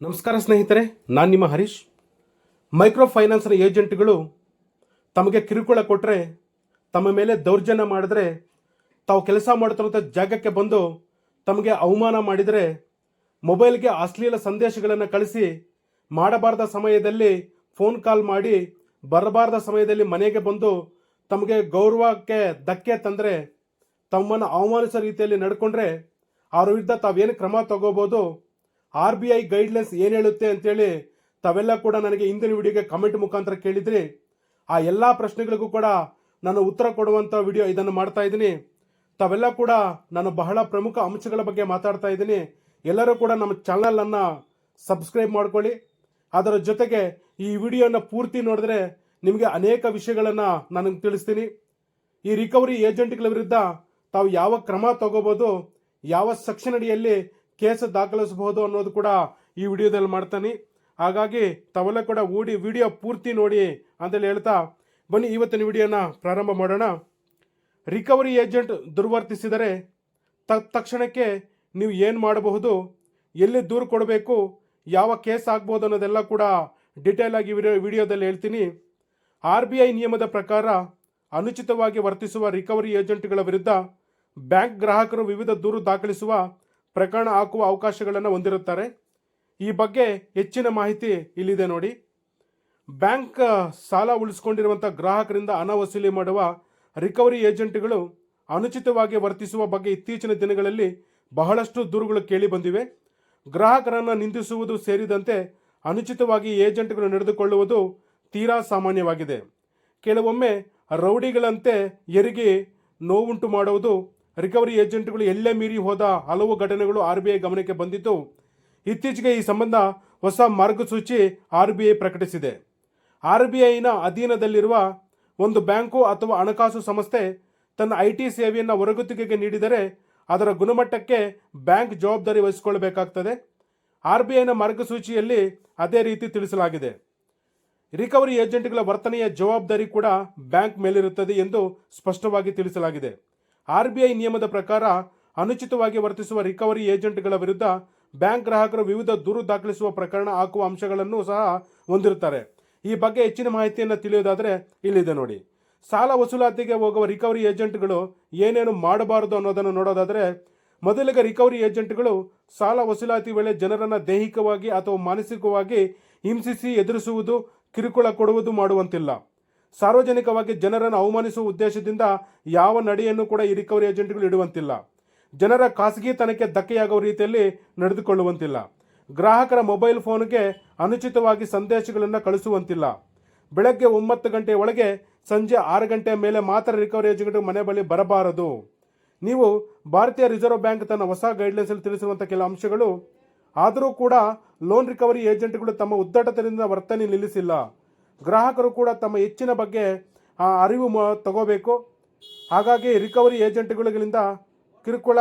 ನಮಸ್ಕಾರ ಸ್ನೇಹಿತರೆ, ನಾನು ನಿಮ್ಮ ಹರೀಶ್. ಮೈಕ್ರೋ ಫೈನಾನ್ಸ್ನ ಏಜೆಂಟ್ಗಳು ತಮಗೆ ಕಿರುಕುಳ ಕೊಟ್ಟರೆ ತಮ್ಮ ಮೇಲೆ ದೌರ್ಜನ್ಯ ಮಾಡಿದ್ರೆ, ತಾವು ಕೆಲಸ ಮಾಡ್ತಿರೋಂಥ ಜಾಗಕ್ಕೆ ಬಂದು ತಮಗೆ ಅವಮಾನ ಮಾಡಿದರೆ, ಮೊಬೈಲ್ಗೆ ಅಶ್ಲೀಲ ಸಂದೇಶಗಳನ್ನು ಕಳಿಸಿ ಮಾಡಬಾರದ ಸಮಯದಲ್ಲಿ ಫೋನ್ ಕಾಲ್ ಮಾಡಿ ಬರಬಾರದ ಸಮಯದಲ್ಲಿ ಮನೆಗೆ ಬಂದು ತಮಗೆ ಗೌರವಕ್ಕೆ ಧಕ್ಕೆ ತಂದರೆ, ತಮ್ಮನ್ನು ಅವಮಾನಿಸೋ ರೀತಿಯಲ್ಲಿ ನಡ್ಕೊಂಡ್ರೆ, ಅವ್ರ ವಿರುದ್ಧ ತಾವೇನು ಕ್ರಮ ತಗೋಬೋದು? ಆರ್ ಬಿ ಐ ಗೈಡ್ಲೈನ್ಸ್ ಏನು ಹೇಳುತ್ತೆ ಅಂತೇಳಿ ತಾವೆಲ್ಲ ಕೂಡ ನನಗೆ ಹಿಂದಿನ ವಿಡಿಯೋಗೆ ಕಮೆಂಟ್ ಮುಖಾಂತರ ಕೇಳಿದ್ರಿ. ಆ ಎಲ್ಲ ಪ್ರಶ್ನೆಗಳಿಗೂ ಕೂಡ ನಾನು ಉತ್ತರ ಕೊಡುವಂಥ ವಿಡಿಯೋ ಇದನ್ನು ಮಾಡ್ತಾ ಇದ್ದೀನಿ. ತಾವೆಲ್ಲ ಕೂಡ ನಾನು ಬಹಳ ಪ್ರಮುಖ ಅಂಶಗಳ ಬಗ್ಗೆ ಮಾತಾಡ್ತಾ ಇದ್ದೀನಿ. ಎಲ್ಲರೂ ಕೂಡ ನಮ್ಮ ಚಾನಲನ್ನು ಸಬ್ಸ್ಕ್ರೈಬ್ ಮಾಡ್ಕೊಳ್ಳಿ. ಅದರ ಜೊತೆಗೆ ಈ ವಿಡಿಯೋನ ಪೂರ್ತಿ ನೋಡಿದ್ರೆ ನಿಮಗೆ ಅನೇಕ ವಿಷಯಗಳನ್ನು ನಾನು ತಿಳಿಸ್ತೀನಿ. ಈ ರಿಕವರಿ ಏಜೆಂಟ್ಗಳ ವಿರುದ್ಧ ತಾವು ಯಾವ ಕ್ರಮ ತಗೋಬೋದು, ಯಾವ ಸೆಕ್ಷನ್ ಅಡಿಯಲ್ಲಿ ಕೇಸ್ ದಾಖಲಿಸಬಹುದು ಅನ್ನೋದು ಕೂಡ ಈ ವಿಡಿಯೋದಲ್ಲಿ ಮಾಡ್ತಾನೆ. ಹಾಗಾಗಿ ತವಲೆ ಕೂಡ ಓಡಿ ವಿಡಿಯೋ ಪೂರ್ತಿ ನೋಡಿ ಅಂತೇಳಿ ಹೇಳ್ತಾ, ಬನ್ನಿ ಇವತ್ತಿನ ವಿಡಿಯೋನ ಪ್ರಾರಂಭ ಮಾಡೋಣ. ರಿಕವರಿ ಏಜೆಂಟ್ ದುರ್ವರ್ತಿಸಿದರೆ ತ, ತಕ್ಷಣಕ್ಕೆ ನೀವು ಏನು ಮಾಡಬಹುದು, ಎಲ್ಲಿ ದೂರು ಕೊಡಬೇಕು, ಯಾವ ಕೇಸ್ ಆಗ್ಬೋದು ಅನ್ನೋದೆಲ್ಲ ಕೂಡ ಡಿಟೇಲ್ ಆಗಿ ವಿಡಿಯೋ, ವಿಡಿಯೋದಲ್ಲಿ ಹೇಳ್ತೀನಿ. ಆರ್ ಬಿ ಐ ನಿಯಮದ ಪ್ರಕಾರ ಅನುಚಿತವಾಗಿ ವರ್ತಿಸುವ ರಿಕವರಿ ಏಜೆಂಟ್ಗಳ ವಿರುದ್ಧ ಬ್ಯಾಂಕ್ ಗ್ರಾಹಕರು ವಿವಿಧ ದೂರು ದಾಖಲಿಸುವ ಪ್ರಕರಣ ಹಾಕುವ ಅವಕಾಶಗಳನ್ನು ಹೊಂದಿರುತ್ತಾರೆ. ಈ ಬಗ್ಗೆ ಹೆಚ್ಚಿನ ಮಾಹಿತಿ ಇಲ್ಲಿದೆ ನೋಡಿ. ಬ್ಯಾಂಕ್ ಸಾಲ ಉಳಿಸ್ಕೊಂಡಿರುವಂಥ ಗ್ರಾಹಕರಿಂದ ಹಣ ವಸೂಲಿ ಮಾಡುವ ರಿಕವರಿ ಏಜೆಂಟ್ಗಳು ಅನುಚಿತವಾಗಿ ವರ್ತಿಸುವ ಬಗ್ಗೆ ಇತ್ತೀಚಿನ ದಿನಗಳಲ್ಲಿ ಬಹಳಷ್ಟು ದೂರುಗಳು ಕೇಳಿ ಬಂದಿವೆ. ಗ್ರಾಹಕರನ್ನು ನಿಂದಿಸುವುದು ಸೇರಿದಂತೆ ಅನುಚಿತವಾಗಿ ಏಜೆಂಟ್ಗಳು ನಡೆದುಕೊಳ್ಳುವುದು ತೀರಾ ಸಾಮಾನ್ಯವಾಗಿದೆ. ಕೆಲವೊಮ್ಮೆ ರೌಡಿಗಳಂತೆ ಎರಿಗೆ ನೋವುಂಟು ಮಾಡುವುದು ರಿಕವರಿ ಏಜೆಂಟ್ಗಳು ಎಲ್ಲೇ ಮೀರಿ ಹೋದ ಹಲವು ಘಟನೆಗಳು ಆರ್ ಬಿ ಐ ಗಮನಕ್ಕೆ ಬಂದಿದ್ದು, ಇತ್ತೀಚೆಗೆ ಈ ಸಂಬಂಧ ಹೊಸ ಮಾರ್ಗಸೂಚಿ ಆರ್ ಬಿ ಐ ಪ್ರಕಟಿಸಿದೆ. ಆರ್ ಬಿ ಐನ ಅಧೀನದಲ್ಲಿರುವ ಒಂದು ಬ್ಯಾಂಕು ಅಥವಾ ಹಣಕಾಸು ಸಂಸ್ಥೆ ತನ್ನ ಐ ಟಿ ಸೇವೆಯನ್ನು ಹೊರಗುತ್ತಿಗೆಗೆ ನೀಡಿದರೆ ಅದರ ಗುಣಮಟ್ಟಕ್ಕೆ ಬ್ಯಾಂಕ್ ಜವಾಬ್ದಾರಿ ವಹಿಸಿಕೊಳ್ಳಬೇಕಾಗ್ತದೆ. ಆರ್ ಬಿ ಐನ ಮಾರ್ಗಸೂಚಿಯಲ್ಲಿ ಅದೇ ರೀತಿ ತಿಳಿಸಲಾಗಿದೆ. ರಿಕವರಿ ಏಜೆಂಟ್ಗಳ ವರ್ತನೆಯ ಜವಾಬ್ದಾರಿ ಕೂಡ ಬ್ಯಾಂಕ್ ಮೇಲಿರುತ್ತದೆ ಎಂದು ಸ್ಪಷ್ಟವಾಗಿ ತಿಳಿಸಲಾಗಿದೆ. ಆರ್ ಐ ನಿಯಮದ ಪ್ರಕಾರ ಅನುಚಿತವಾಗಿ ವರ್ತಿಸುವ ರಿಕವರಿ ಏಜೆಂಟ್ಗಳ ವಿರುದ್ಧ ಬ್ಯಾಂಕ್ ಗ್ರಾಹಕರು ವಿವಿಧ ದೂರು ದಾಖಲಿಸುವ ಪ್ರಕರಣ ಹಾಕುವ ಅಂಶಗಳನ್ನು ಸಹ ಹೊಂದಿರುತ್ತಾರೆ. ಈ ಬಗ್ಗೆ ಹೆಚ್ಚಿನ ಮಾಹಿತಿಯನ್ನು ತಿಳಿಯೋದಾದರೆ ಇಲ್ಲಿದೆ ನೋಡಿ. ಸಾಲ ವಸೂಲಾತಿಗೆ ಹೋಗುವ ರಿಕವರಿ ಏಜೆಂಟ್ಗಳು ಏನೇನು ಮಾಡಬಾರದು ಅನ್ನೋದನ್ನು ನೋಡೋದಾದರೆ, ಮೊದಲಿಗೆ ರಿಕವರಿ ಏಜೆಂಟ್ಗಳು ಸಾಲ ವಸೂಲಾತಿ ವೇಳೆ ಜನರನ್ನು ದೈಹಿಕವಾಗಿ ಅಥವಾ ಮಾನಸಿಕವಾಗಿ ಹಿಂಸಿಸಿ ಎದುರಿಸುವುದು, ಕಿರುಕುಳ ಕೊಡುವುದು ಮಾಡುವಂತಿಲ್ಲ. ಸಾರ್ವಜನಿಕವಾಗಿ ಜನರನ್ನು ಅವಮಾನಿಸುವ ಉದ್ದೇಶದಿಂದ ಯಾವ ನಡೆಯನ್ನು ಕೂಡ ಈ ರಿಕವರಿ ಏಜೆಂಟ್ಗಳು ಇಡುವಂತಿಲ್ಲ. ಜನರ ಖಾಸಗಿತನಕ್ಕೆ ಧಕ್ಕೆಯಾಗುವ ರೀತಿಯಲ್ಲಿ ನಡೆದುಕೊಳ್ಳುವಂತಿಲ್ಲ. ಗ್ರಾಹಕರ ಮೊಬೈಲ್ ಫೋನ್ಗೆ ಅನುಚಿತವಾಗಿ ಸಂದೇಶಗಳನ್ನು ಕಳಿಸುವಂತಿಲ್ಲ. ಬೆಳಗ್ಗೆ ಒಂಬತ್ತು ಗಂಟೆ ಒಳಗೆ ಸಂಜೆ ಆರು ಗಂಟೆ ಮೇಲೆ ಮಾತ್ರ ರಿಕವರಿ ಏಜೆಂಟ್ ಮನೆ ಬಳಿ ಬರಬಾರದು. ನೀವು ಭಾರತೀಯ ರಿಸರ್ವ್ ಬ್ಯಾಂಕ್ ತನ್ನ ಹೊಸ ಗೈಡ್ಲೈನ್ಸಲ್ಲಿ ತಿಳಿಸಿರುವಂಥ ಕೆಲ ಅಂಶಗಳು. ಆದರೂ ಕೂಡ ಲೋನ್ ರಿಕವರಿ ಏಜೆಂಟ್ಗಳು ತಮ್ಮ ಉದ್ದಟತನದಿಂದ ವರ್ತನೆ ನಿಲ್ಲಿಸಿಲ್ಲ. ಗ್ರಾಹಕರು ಕೂಡ ತಮ್ಮ ಹೆಚ್ಚಿನ ಬಗ್ಗೆ ಅರಿವು ತಗೋಬೇಕು. ಹಾಗಾಗಿ ರಿಕವರಿ ಏಜೆಂಟ್ಗಳಿಂದ ಕಿರುಕುಳ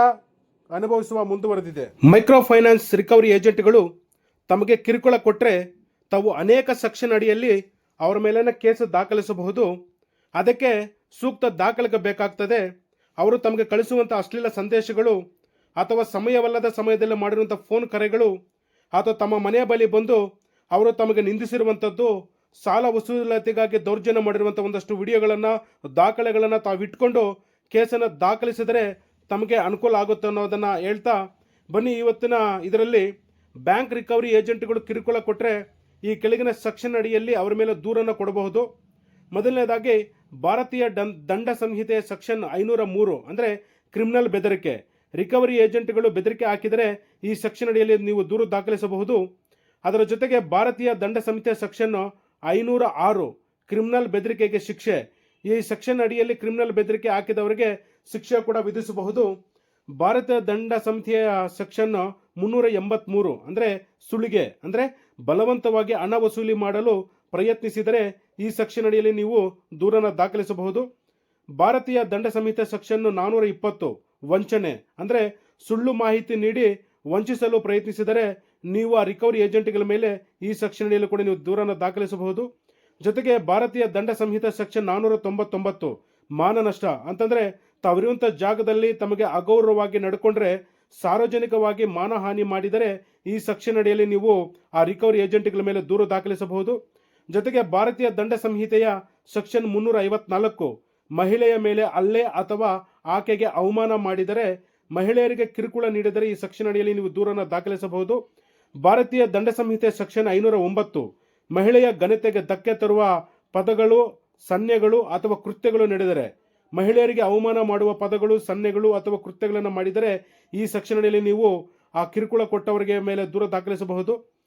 ಅನುಭವಿಸುವ ಮುಂದುವರೆದಿದೆ. ಮೈಕ್ರೋ ಫೈನಾನ್ಸ್ ರಿಕವರಿ ಏಜೆಂಟ್ಗಳು ತಮಗೆ ಕಿರುಕುಳ ಕೊಟ್ಟರೆ ತಾವು ಅನೇಕ ಸೆಕ್ಷನ್ ಅಡಿಯಲ್ಲಿ ಅವರ ಮೇಲಿನ ಕೇಸ್ ದಾಖಲಿಸಬಹುದು. ಅದಕ್ಕೆ ಸೂಕ್ತ ದಾಖಲೆಗೆ ಬೇಕಾಗ್ತದೆ. ಅವರು ತಮಗೆ ಕಳಿಸುವಂಥ ಅಶ್ಲೀಲ ಸಂದೇಶಗಳು ಅಥವಾ ಸಮಯವಲ್ಲದ ಸಮಯದಲ್ಲಿ ಮಾಡಿರುವಂಥ ಫೋನ್ ಕರೆಗಳು ಅಥವಾ ತಮ್ಮ ಮನೆಯ ಬಳಿ ಬಂದು ಅವರು ತಮಗೆ ನಿಂದಿಸಿರುವಂಥದ್ದು ಸಾಲ ವಸೂಲಾತಿಗಾಗಿ ದೌರ್ಜನ್ಯ ಮಾಡಿರುವಂಥ ಒಂದಷ್ಟು ವಿಡಿಯೋಗಳನ್ನು, ದಾಖಲೆಗಳನ್ನು ತಾವು ಇಟ್ಕೊಂಡು ಕೇಸನ್ನು ದಾಖಲಿಸಿದರೆ ತಮಗೆ ಅನುಕೂಲ ಆಗುತ್ತೆ ಅನ್ನೋದನ್ನು ಹೇಳ್ತಾ ಬನ್ನಿ ಇವತ್ತಿನ ಇದರಲ್ಲಿ ಬ್ಯಾಂಕ್ ರಿಕವರಿ ಏಜೆಂಟ್ಗಳು ಕಿರುಕುಳ ಕೊಟ್ಟರೆ ಈ ಕೆಳಗಿನ ಸೆಕ್ಷನ್ ಅಡಿಯಲ್ಲಿ ಅವರ ಮೇಲೆ ದೂರನ್ನು ಕೊಡಬಹುದು. ಮೊದಲನೇದಾಗಿ ಭಾರತೀಯ ಡನ್, ದಂಡ ಸಂಹಿತೆ ಸೆಕ್ಷನ್ ಐನೂರ ಮೂರು ಅಂದರೆ ಕ್ರಿಮಿನಲ್ ಬೆದರಿಕೆ. ರಿಕವರಿ ಏಜೆಂಟ್ಗಳು ಬೆದರಿಕೆ ಹಾಕಿದರೆ ಈ ಸೆಕ್ಷನ್ ಅಡಿಯಲ್ಲಿ ನೀವು ದೂರು ದಾಖಲಿಸಬಹುದು. ಅದರ ಜೊತೆಗೆ ಭಾರತೀಯ ದಂಡ ಸಂಹಿತೆ ಸೆಕ್ಷನ್ ಐನೂರ ಆರು ಕ್ರಿಮಿನಲ್ ಬೆದರಿಕೆಗೆ ಶಿಕ್ಷೆ. ಈ ಸೆಕ್ಷನ್ ಅಡಿಯಲ್ಲಿ ಕ್ರಿಮಿನಲ್ ಬೆದರಿಕೆ ಹಾಕಿದವರಿಗೆ ಶಿಕ್ಷೆ ಕೂಡ ವಿಧಿಸಬಹುದು. ಭಾರತ ದಂಡ ಸಂಹಿತೆಯ ಸೆಕ್ಷನ್ ಮುನ್ನೂರ ಎಂಬತ್ಮೂರು ಅಂದರೆ ಸುಳಿಗೆ, ಅಂದರೆ ಬಲವಂತವಾಗಿ ಹಣ ವಸೂಲಿ ಮಾಡಲು ಪ್ರಯತ್ನಿಸಿದರೆ ಈ ಸೆಕ್ಷನ್ ಅಡಿಯಲ್ಲಿ ನೀವು ದೂರನ್ನು ದಾಖಲಿಸಬಹುದು. ಭಾರತೀಯ ದಂಡ ಸಂಹಿತೆ ಸೆಕ್ಷನ್ ನಾನೂರ ಇಪ್ಪತ್ತು, ವಂಚನೆ, ಅಂದರೆ ಸುಳ್ಳು ಮಾಹಿತಿ ನೀಡಿ ವಂಚಿಸಲು ಪ್ರಯತ್ನಿಸಿದರೆ ನೀವು ಆ ರಿಕವರಿ ಏಜೆಂಟ್ಗಳ ಮೇಲೆ ಈ ಸೆಕ್ಷನ್ ಅಡಿಯಲ್ಲಿ ಕೂಡ ನೀವು ದೂರನ್ನು ದಾಖಲಿಸಬಹುದು. ಜೊತೆಗೆ ಭಾರತೀಯ ದಂಡ ಸಂಹಿತೆ ಸೆಕ್ಷನ್ ನಾನೂರ ತೊಂಬತ್ತೊಂಬತ್ತು ಮಾನನಷ್ಟ ಅಂತಂದ್ರೆ ತಾವಿರುವಂಥ ಜಾಗದಲ್ಲಿ ತಮಗೆ ಅಗೌರವವಾಗಿ ನಡ್ಕೊಂಡ್ರೆ ಸಾರ್ವಜನಿಕವಾಗಿ ಮಾನಹಾನಿ ಮಾಡಿದರೆ ಈ ಸೆಕ್ಷನ್ ಅಡಿಯಲ್ಲಿ ನೀವು ಆ ರಿಕವರಿ ಏಜೆಂಟ್ಗಳ ಮೇಲೆ ದೂರು ದಾಖಲಿಸಬಹುದು. ಜೊತೆಗೆ ಭಾರತೀಯ ದಂಡ ಸಂಹಿತೆಯ ಸೆಕ್ಷನ್ ಮುನ್ನೂರ ಐವತ್ನಾಲ್ಕು ಮಹಿಳೆಯ ಮೇಲೆ ಅಲ್ಲೇ ಅಥವಾ ಆಕೆಗೆ ಅವಮಾನ ಮಾಡಿದರೆ ಮಹಿಳೆಯರಿಗೆ ಕಿರುಕುಳ ನೀಡಿದರೆ ಈ ಸೆಕ್ಷನ್ ಅಡಿಯಲ್ಲಿ ನೀವು ದೂರನ್ನು ದಾಖಲಿಸಬಹುದು. ಭಾರತೀಯ ದಂಡ ಸಂಹಿತೆ ಸೆಕ್ಷನ್ ಐನೂರ ಒಂಬತ್ತು. ಮಹಿಳೆಯ ಘನತೆಗೆ ಧಕ್ಕೆ ತರುವ ಪದಗಳು, ಸನ್ನೆಗಳು ಅಥವಾ ಕೃತ್ಯಗಳು ನಡೆದರೆ, ಮಹಿಳೆಯರಿಗೆ ಅವಮಾನ ಮಾಡುವ ಪದಗಳು, ಸನ್ನೆಗಳು ಅಥವಾ ಕೃತ್ಯಗಳನ್ನು ಮಾಡಿದರೆ ಈ ಸೆಕ್ಷನ್ ಅಡಿಯಲ್ಲಿ ನೀವು ಆ ಕಿರುಕುಳ ಕೊಟ್ಟವರಿಗೆ ಮೇಲೆ ದೂರ ದಾಖಲಿಸಬಹುದು.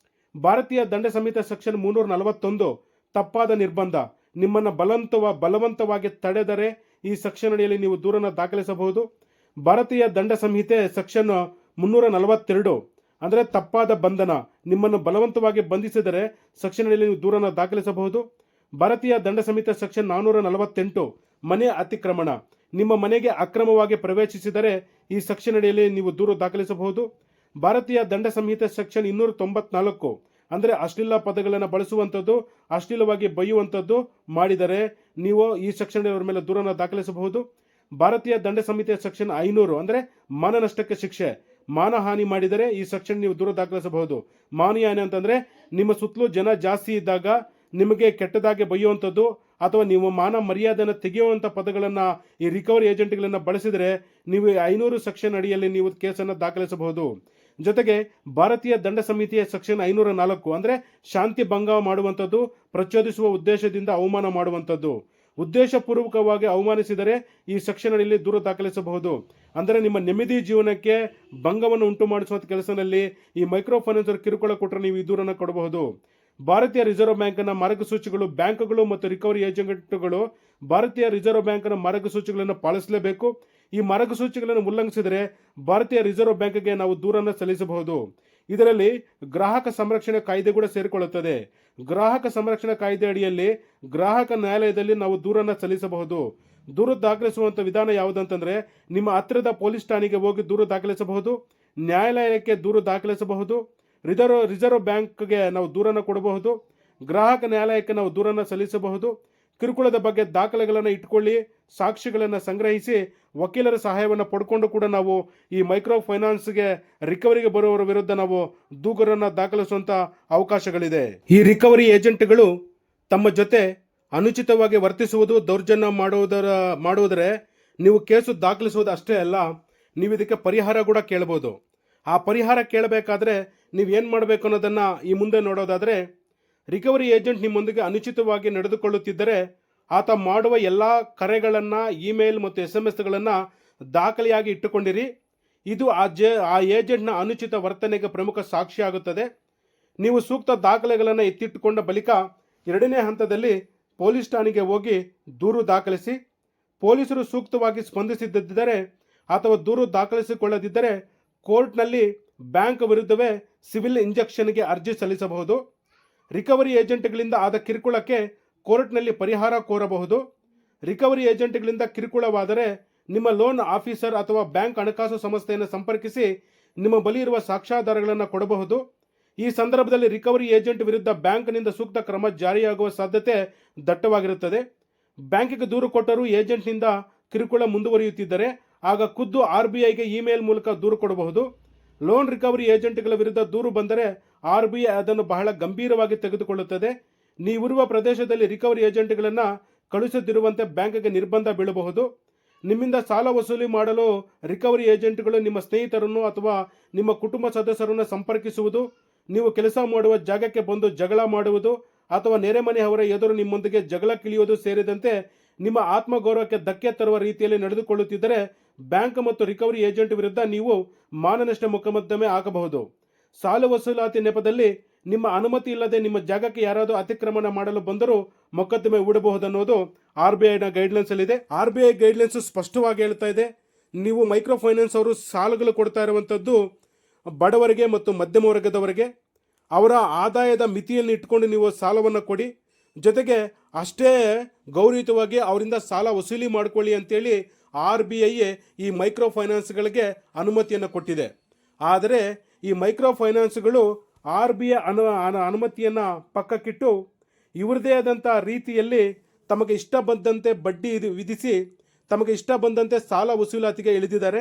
ಭಾರತೀಯ ದಂಡ ಸಂಹಿತೆ ಸೆಕ್ಷನ್ ಮುನ್ನೂರ ನಲವತ್ತೊಂದು. ತಪ್ಪಾದ ನಿರ್ಬಂಧ. ನಿಮ್ಮನ್ನು ಬಲವಂತವ, ಬಲವಂತವಾಗಿ ತಡೆದರೆ ಈ ಸೆಕ್ಷನ್ ಅಡಿಯಲ್ಲಿ ನೀವು ದೂರನ ದಾಖಲಿಸಬಹುದು. ಭಾರತೀಯ ದಂಡ ಸಂಹಿತೆ ಸೆಕ್ಷನ್ ಮುನ್ನೂರ ನಲವತ್ತೆರಡು. ಅಂದರೆ ತಪ್ಪಾದ ಬಂಧನ ನಿಮ್ಮನ್ನು ಬಲವಂತವಾಗಿ ಬಂಧಿಸಿದರೆ ಸೆಕ್ಷನ್ ಅಡಿಯಲ್ಲಿ ನೀವು ದೂರನ್ನು ದಾಖಲಿಸಬಹುದು. ಭಾರತೀಯ ದಂಡ ಸಂಹಿತೆ ಸೆಕ್ಷನ್ ನಾನ್ನೂರ ನಲವತ್ತೆಂಟು ಮನೆ ಅತಿಕ್ರಮಣ. ನಿಮ್ಮ ಮನೆಗೆ ಅಕ್ರಮವಾಗಿ ಪ್ರವೇಶಿಸಿದರೆ ಈ ಸೆಕ್ಷನ್ ಅಡಿಯಲ್ಲಿ ನೀವು ದೂರು ದಾಖಲಿಸಬಹುದು. ಭಾರತೀಯ ದಂಡ ಸಂಹಿತೆ ಸೆಕ್ಷನ್ ಇನ್ನೂರ ತೊಂಬತ್ನಾಲ್ಕು ಅಂದರೆ ಅಶ್ಲೀಲ ಪದಗಳನ್ನು ಬಳಸುವಂಥದ್ದು, ಅಶ್ಲೀಲವಾಗಿ ಬೈಯುವಂಥದ್ದು ಮಾಡಿದರೆ ನೀವು ಈ ಸೆಕ್ಷನ್ ಅವರ ಮೇಲೆ ದೂರನ್ನು ದಾಖಲಿಸಬಹುದು. ಭಾರತೀಯ ದಂಡ ಸಂಹಿತೆ ಸೆಕ್ಷನ್ ಐನೂರು, ಅಂದರೆ ಮಾನನಷ್ಟಕ್ಕೆ ಶಿಕ್ಷೆ. ಮಾನಹಾನಿ ಮಾಡಿದರೆ ಈ ಸೆಕ್ಷನ್ ನೀವು ದೂರ ದಾಖಲಿಸಬಹುದು. ಮಾನಹಾನಿ ಅಂತಂದ್ರೆ ನಿಮ್ಮ ಸುತ್ತಲೂ ಜನ ಜಾಸ್ತಿ ಇದ್ದಾಗ ನಿಮಗೆ ಕೆಟ್ಟದಾಗಿ ಬೈಯುವಂಥದ್ದು ಅಥವಾ ನೀವು ಮಾನ ಮರ್ಯಾದೆಯನ್ನು ತೆಗೆಯುವಂಥ ಪದಗಳನ್ನು ಈ ರಿಕವರಿ ಏಜೆಂಟ್ಗಳನ್ನು ಬಳಸಿದರೆ ನೀವು ಐನೂರು ಸೆಕ್ಷನ್ ಅಡಿಯಲ್ಲಿ ನೀವು ಕೇಸನ್ನು ದಾಖಲಿಸಬಹುದು. ಜೊತೆಗೆ ಭಾರತೀಯ ದಂಡ ಸಮಿತಿಯ ಸೆಕ್ಷನ್ ಐನೂರ ನಾಲ್ಕು ಅಂದರೆ ಶಾಂತಿ ಭಂಗ ಮಾಡುವಂಥದ್ದು, ಪ್ರಚೋದಿಸುವ ಉದ್ದೇಶದಿಂದ ಅವಮಾನ ಮಾಡುವಂಥದ್ದು. ಉದ್ದೇಶಪೂರ್ವಕವಾಗಿ ಅವಮಾನಿಸಿದರೆ ಈ ಸೆಕ್ಷನ್ ಅಡಿಯಲ್ಲಿ ದೂರ ದಾಖಲಿಸಬಹುದು. ಅಂದರೆ ನಿಮ್ಮ ನೆಮ್ಮದಿ ಜೀವನಕ್ಕೆ ಭಂಗವನ್ನು ಉಂಟು ಮಾಡಿಸುವಂಥ ಕೆಲಸದಲ್ಲಿ ಈ ಮೈಕ್ರೋ ಫೈನಾನ್ಸರ್ ಕಿರುಕುಳ ಕೊಟ್ಟರೆ ನೀವು ಈ ದೂರನ್ನು ಕೊಡಬಹುದು. ಭಾರತೀಯ ರಿಸರ್ವ್ ಬ್ಯಾಂಕ್ನ ಮಾರ್ಗಸೂಚಿಗಳು ಬ್ಯಾಂಕ್ಗಳು ಮತ್ತು ರಿಕವರಿ ಏಜೆಂಟ್ಗಳು ಭಾರತೀಯ ರಿಸರ್ವ್ ಬ್ಯಾಂಕ್ನ ಮಾರ್ಗಸೂಚಿಗಳನ್ನು ಪಾಲಿಸಲೇಬೇಕು. ಈ ಮಾರ್ಗಸೂಚಿಗಳನ್ನು ಉಲ್ಲಂಘಿಸಿದರೆ ಭಾರತೀಯ ರಿಸರ್ವ್ ಬ್ಯಾಂಕ್ಗೆ ನಾವು ದೂರನ್ನು ಸಲ್ಲಿಸಬಹುದು. ಇದರಲ್ಲಿ ಗ್ರಾಹಕ ಸಂರಕ್ಷಣೆ ಕಾಯ್ದೆ ಕೂಡ ಸೇರಿಕೊಳ್ಳುತ್ತದೆ. ಗ್ರಾಹಕ ಸಂರಕ್ಷಣಾ ಕಾಯ್ದೆ ಅಡಿಯಲ್ಲಿ ಗ್ರಾಹಕ ನ್ಯಾಯಾಲಯದಲ್ಲಿ ನಾವು ದೂರನ್ನು ಸಲ್ಲಿಸಬಹುದು. ದೂರು ದಾಖಲಿಸುವಂಥ ವಿಧಾನ ಯಾವುದಂತಂದರೆ ನಿಮ್ಮ ಹತ್ತಿರದ ಪೊಲೀಸ್ ಠಾಣೆಗೆ ಹೋಗಿ ದೂರು ದಾಖಲಿಸಬಹುದು, ನ್ಯಾಯಾಲಯಕ್ಕೆ ದೂರು ದಾಖಲಿಸಬಹುದು, ರಿಸರ್ವ್ ರಿಸರ್ವ್ ಬ್ಯಾಂಕ್ಗೆ ನಾವು ದೂರನ್ನು ಕೊಡಬಹುದು, ಗ್ರಾಹಕ ನ್ಯಾಯಾಲಯಕ್ಕೆ ನಾವು ದೂರನ್ನು ಸಲ್ಲಿಸಬಹುದು ಕಿರುಕುಳದ ಬಗ್ಗೆ ದಾಖಲೆಗಳನ್ನು ಇಟ್ಕೊಳ್ಳಿ, ಸಾಕ್ಷಿಗಳನ್ನು ಸಂಗ್ರಹಿಸಿ, ವಕೀಲರ ಸಹಾಯವನ್ನು ಪಡ್ಕೊಂಡು ಕೂಡ ನಾವು ಈ ಮೈಕ್ರೋ ಫೈನಾನ್ಸ್ಗೆ ರಿಕವರಿಗೆ ಬರುವವರ ವಿರುದ್ಧ ನಾವು ದೂಗರನ್ನು ದಾಖಲಿಸುವಂಥ ಅವಕಾಶಗಳಿದೆ. ಈ ರಿಕವರಿ ಏಜೆಂಟ್ಗಳು ತಮ್ಮ ಜೊತೆ ಅನುಚಿತವಾಗಿ ವರ್ತಿಸುವುದು, ದೌರ್ಜನ್ಯ ಮಾಡುವುದರ, ಮಾಡುವುದರೆ ನೀವು ಕೇಸು ದಾಖಲಿಸುವುದು ಅಷ್ಟೇ ಅಲ್ಲ, ನೀವು ಇದಕ್ಕೆ ಪರಿಹಾರ ಕೂಡ ಕೇಳಬಹುದು ಆ ಪರಿಹಾರ ಕೇಳಬೇಕಾದ್ರೆ ನೀವು ಏನು ಮಾಡಬೇಕು ಅನ್ನೋದನ್ನು ಈ ಮುಂದೆ ನೋಡೋದಾದರೆ ರಿಕವರಿ ಏಜೆಂಟ್ ನಿಮ್ಮೊಂದಿಗೆ ಅನುಚಿತವಾಗಿ ನಡೆದುಕೊಳ್ಳುತ್ತಿದ್ದರೆ ಆತ ಮಾಡುವ ಎಲ್ಲ ಕರೆಗಳನ್ನು, ಇಮೇಲ್ ಮತ್ತು ಎಸ್ ಎಂ ಎಸ್ಗಳನ್ನು ದಾಖಲೆಯಾಗಿ ಇಟ್ಟುಕೊಂಡಿರಿ. ಇದು ಆ ಜೆ, ಆ ಏಜೆಂಟ್ನ ಅನುಚಿತ ವರ್ತನೆಗೆ ಪ್ರಮುಖ ಸಾಕ್ಷಿಯಾಗುತ್ತದೆ. ನೀವು ಸೂಕ್ತ ದಾಖಲೆಗಳನ್ನು ಎತ್ತಿಟ್ಟುಕೊಂಡ ಬಳಿಕ ಎರಡನೇ ಹಂತದಲ್ಲಿ ಪೊಲೀಸ್ ಠಾಣೆಗೆ ಹೋಗಿ ದೂರು ದಾಖಲಿಸಿ. ಪೊಲೀಸರು ಸೂಕ್ತವಾಗಿ ಸ್ಪಂದಿಸಿದ್ದರೆ ಅಥವಾ ದೂರು ದಾಖಲಿಸಿಕೊಳ್ಳದಿದ್ದರೆ ಕೋರ್ಟ್ನಲ್ಲಿ ಬ್ಯಾಂಕ್ ವಿರುದ್ಧವೇ ಸಿವಿಲ್ ಇಂಜೆಕ್ಷನ್ಗೆ ಅರ್ಜಿ ಸಲ್ಲಿಸಬಹುದು. ರಿಕವರಿ ಏಜೆಂಟ್ಗಳಿಂದ ಆದ ಕಿರುಕುಳಕ್ಕೆ ಕೋರ್ಟ್ನಲ್ಲಿ ಪರಿಹಾರ ಕೋರಬಹುದು. ರಿಕವರಿ ಏಜೆಂಟ್ಗಳಿಂದ ಕಿರುಕುಳವಾದರೆ ನಿಮ್ಮ ಲೋನ್ ಆಫೀಸರ್ ಅಥವಾ ಬ್ಯಾಂಕ್ ಹಣಕಾಸು ಸಂಸ್ಥೆಯನ್ನು ಸಂಪರ್ಕಿಸಿ ನಿಮ್ಮ ಬಳಿ ಇರುವ ಸಾಕ್ಷ್ಯಾಧಾರಗಳನ್ನು ಕೊಡಬಹುದು. ಈ ಸಂದರ್ಭದಲ್ಲಿ ರಿಕವರಿ ಏಜೆಂಟ್ ವಿರುದ್ಧ ಬ್ಯಾಂಕ್ನಿಂದ ಸೂಕ್ತ ಕ್ರಮ ಜಾರಿಯಾಗುವ ಸಾಧ್ಯತೆ ದಟ್ಟವಾಗಿರುತ್ತದೆ. ಬ್ಯಾಂಕಿಗೆ ದೂರು ಕೊಟ್ಟರೂ ಏಜೆಂಟ್ನಿಂದ ಕಿರುಕುಳ ಮುಂದುವರಿಯುತ್ತಿದ್ದರೆ ಆಗ ಖುದ್ದು ಆರ್ ಬಿ ಐಗೆ ಇಮೇಲ್ ಮೂಲಕ ದೂರು ಕೊಡಬಹುದು. ಲೋನ್ ರಿಕವರಿ ಏಜೆಂಟ್ಗಳ ವಿರುದ್ಧ ದೂರು ಬಂದರೆ ಆರ್ ಬಿ ಐ ಅದನ್ನು ಬಹಳ ಗಂಭೀರವಾಗಿ ತೆಗೆದುಕೊಳ್ಳುತ್ತದೆ. ನೀವಿರುವ ಪ್ರದೇಶದಲ್ಲಿ ರಿಕವರಿ ಏಜೆಂಟ್ಗಳನ್ನು ಕಳುಹಿಸದಿರುವಂತೆ ಬ್ಯಾಂಕ್ಗೆ ನಿರ್ಬಂಧ ಬೀಳಬಹುದು. ನಿಮ್ಮಿಂದ ಸಾಲ ವಸೂಲಿ ಮಾಡಲು ರಿಕವರಿ ಏಜೆಂಟ್ಗಳು ನಿಮ್ಮ ಸ್ನೇಹಿತರನ್ನು ಅಥವಾ ನಿಮ್ಮ ಕುಟುಂಬ ಸದಸ್ಯರನ್ನು ಸಂಪರ್ಕಿಸುವುದು, ನೀವು ಕೆಲಸ ಮಾಡುವ ಜಾಗಕ್ಕೆ ಬಂದು ಜಗಳ ಮಾಡುವುದು ಅಥವಾ ನೆರೆಮನೆಯವರ ಎದುರು ನಿಮ್ಮೊಂದಿಗೆ ಜಗಳ ಕಿಳಿಯುವುದು ಸೇರಿದಂತೆ ನಿಮ್ಮ ಆತ್ಮಗೌರವಕ್ಕೆ ಧಕ್ಕೆ ತರುವ ರೀತಿಯಲ್ಲಿ ನಡೆದುಕೊಳ್ಳುತ್ತಿದ್ದರೆ ಬ್ಯಾಂಕ್ ಮತ್ತು ರಿಕವರಿ ಏಜೆಂಟ್ ವಿರುದ್ಧ ನೀವು ಮಾನನಷ್ಟ ಮೊಕದ್ದಮೆ ಹಾಕಬಹುದು. ಸಾಲ ವಸೂಲಾತಿ ನೆಪದಲ್ಲಿ ನಿಮ್ಮ ಅನುಮತಿ ಇಲ್ಲದೆ ನಿಮ್ಮ ಜಾಗಕ್ಕೆ ಯಾರಾದರೂ ಅತಿಕ್ರಮಣ ಮಾಡಲು ಬಂದರೂ ಮೊಕದ್ದಮೆ ಹೂಡಬಹುದನ್ನೋದು ಆರ್ ಬಿ ಐನ ಗೈಡ್ಲೈನ್ಸ್ ಅಲ್ಲಿದೆ. ಆರ್ ಬಿ ಐ ಗೈಡ್ಲೈನ್ಸ್ ಸ್ಪಷ್ಟವಾಗಿ ಹೇಳ್ತಾ ಇದೆ. ನೀವು ಮೈಕ್ರೋ ಫೈನಾನ್ಸ್ ಅವರು ಸಾಲಗಳು ಕೊಡ್ತಾ ಇರುವಂಥದ್ದು ಬಡವರಿಗೆ ಮತ್ತು ಮಧ್ಯಮ ವರ್ಗದವರಿಗೆ. ಅವರ ಆದಾಯದ ಮಿತಿಯನ್ನು ಇಟ್ಕೊಂಡು ನೀವು ಸಾಲವನ್ನು ಕೊಡಿ. ಜೊತೆಗೆ ಅಷ್ಟೇ ಗೌರವಯುತವಾಗಿ ಅವರಿಂದ ಸಾಲ ವಸೂಲಿ ಮಾಡಿಕೊಳ್ಳಿ ಅಂತೇಳಿ ಆರ್ ಬಿ ಐ ಈ ಮೈಕ್ರೋ ಫೈನಾನ್ಸ್ಗಳಿಗೆ ಅನುಮತಿಯನ್ನು ಕೊಟ್ಟಿದೆ. ಆದರೆ ಈ ಮೈಕ್ರೋ ಫೈನಾನ್ಸ್ಗಳು ಆರ್ ಬಿ ಐ ಅನು, ಅನು- ಅನುಮತಿಯನ್ನು ಪಕ್ಕಕ್ಕಿಟ್ಟು ಇವರದೇ ಆದಂಥ ರೀತಿಯಲ್ಲಿ ತಮಗೆ ಇಷ್ಟ ಬಂದಂತೆ ಬಡ್ಡಿ ಇದು ವಿಧಿಸಿ ತಮಗೆ ಇಷ್ಟ ಬಂದಂತೆ ಸಾಲ ವಸೂಲಾತಿಗೆ ಇಳಿದಿದ್ದಾರೆ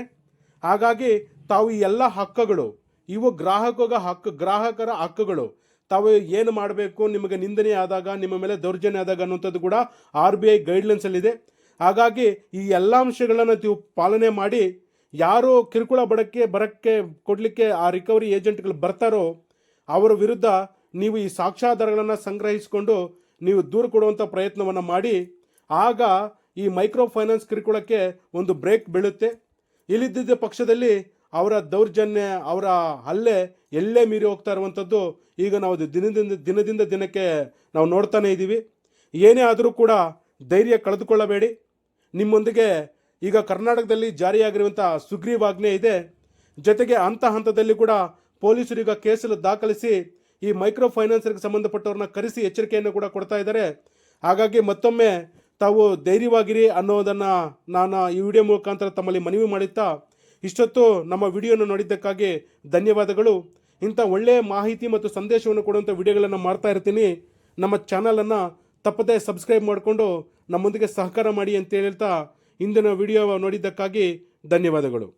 ಹಾಗಾಗಿ ತಾವು ಈ ಎಲ್ಲ ಹಕ್ಕುಗಳು, ಇವು ಗ್ರಾಹಕಗ ಹಕ್ಕು ಗ್ರಾಹಕರ ಹಕ್ಕುಗಳು, ತಾವು ಏನು ಮಾಡಬೇಕು, ನಿಮಗೆ ನಿಂದನೆ ಆದಾಗ, ನಿಮ್ಮ ಮೇಲೆ ದೌರ್ಜನ್ಯ ಆದಾಗ ಅನ್ನುವಂಥದ್ದು ಕೂಡ ಆರ್ ಬಿ ಐ ಗೈಡ್ಲೈನ್ಸಲ್ಲಿದೆ ಹಾಗಾಗಿ ಈ ಎಲ್ಲ ಅಂಶಗಳನ್ನು ನೀವು ಪಾಲನೆ ಮಾಡಿ ಯಾರು ಕಿರುಕುಳ ಬಡಕ್ಕೆ, ಬರಕ್ಕೆ ಕೊಡಲಿಕ್ಕೆ ಆ ರಿಕವರಿ ಏಜೆಂಟ್ಗಳು ಬರ್ತಾರೋ ಅವರ ವಿರುದ್ಧ ನೀವು ಈ ಸಾಕ್ಷ್ಯಾಧಾರಗಳನ್ನು ಸಂಗ್ರಹಿಸಿಕೊಂಡು ನೀವು ದೂರು ಕೊಡುವಂಥ ಪ್ರಯತ್ನವನ್ನು ಮಾಡಿ, ಆಗ ಈ ಮೈಕ್ರೋ ಫೈನಾನ್ಸ್ ಕಿರುಕುಳಕ್ಕೆ ಒಂದು ಬ್ರೇಕ್ ಬೀಳುತ್ತೆ. ಇಲ್ಲಿದ್ದ ಪಕ್ಷದಲ್ಲಿ ಅವರ ದೌರ್ಜನ್ಯ, ಅವರ ಹಲ್ಲೆ ಎಲ್ಲೇ ಮೀರಿ ಹೋಗ್ತಾ ಇರುವಂಥದ್ದು ಈಗ ನಾವು ದಿನದಿಂದ ದಿನದಿಂದ ದಿನಕ್ಕೆ ನಾವು ನೋಡ್ತಾನೇ ಇದ್ದೀವಿ ಏನೇ ಆದರೂ ಕೂಡ ಧೈರ್ಯ ಕಳೆದುಕೊಳ್ಳಬೇಡಿ. ನಿಮ್ಮೊಂದಿಗೆ ಈಗ ಕರ್ನಾಟಕದಲ್ಲಿ ಜಾರಿಯಾಗಿರುವಂಥ ಸುಗ್ರೀವಾಜ್ಞೆ ಇದೆ. ಜೊತೆಗೆ ಹಂತ ಹಂತದಲ್ಲಿ ಕೂಡ ಪೊಲೀಸರು ಈಗ ಕೇಸಲ್ಲಿ ದಾಖಲಿಸಿ ಈ ಮೈಕ್ರೋ ಫೈನಾನ್ಸರ್ಗೆ ಸಂಬಂಧಪಟ್ಟವ್ರನ್ನ ಕರೆಸಿ ಎಚ್ಚರಿಕೆಯನ್ನು ಕೂಡ ಕೊಡ್ತಾ ಇದ್ದಾರೆ. ಹಾಗಾಗಿ ಮತ್ತೊಮ್ಮೆ ತಾವು ಧೈರ್ಯವಾಗಿರಿ ಅನ್ನೋದನ್ನು ನಾನು ಈ ವಿಡಿಯೋ ಮುಖಾಂತರ ತಮ್ಮಲ್ಲಿ ಮನವಿ ಮಾಡುತ್ತಾ ಇಷ್ಟೊತ್ತು ನಮ್ಮ ವಿಡಿಯೋನ ನೋಡಿದ್ದಕ್ಕಾಗಿ ಧನ್ಯವಾದಗಳು. ಇಂಥ ಒಳ್ಳೆಯ ಮಾಹಿತಿ ಮತ್ತು ಸಂದೇಶವನ್ನು ಕೊಡುವಂಥ ವಿಡಿಯೋಗಳನ್ನು ಮಾಡ್ತಾ ಇರ್ತೀನಿ. ನಮ್ಮ ಚಾನಲನ್ನು ತಪ್ಪದೇ ಸಬ್ಸ್ಕ್ರೈಬ್ ಮಾಡಿಕೊಂಡು ನಮ್ಮೊಂದಿಗೆ ಸಹಕಾರ ಮಾಡಿ ಅಂತ ಹೇಳ್ತಾ ಇಂದಿನ ವಿಡಿಯೋ ನೋಡಿದ್ದಕ್ಕಾಗಿ ಧನ್ಯವಾದಗಳು.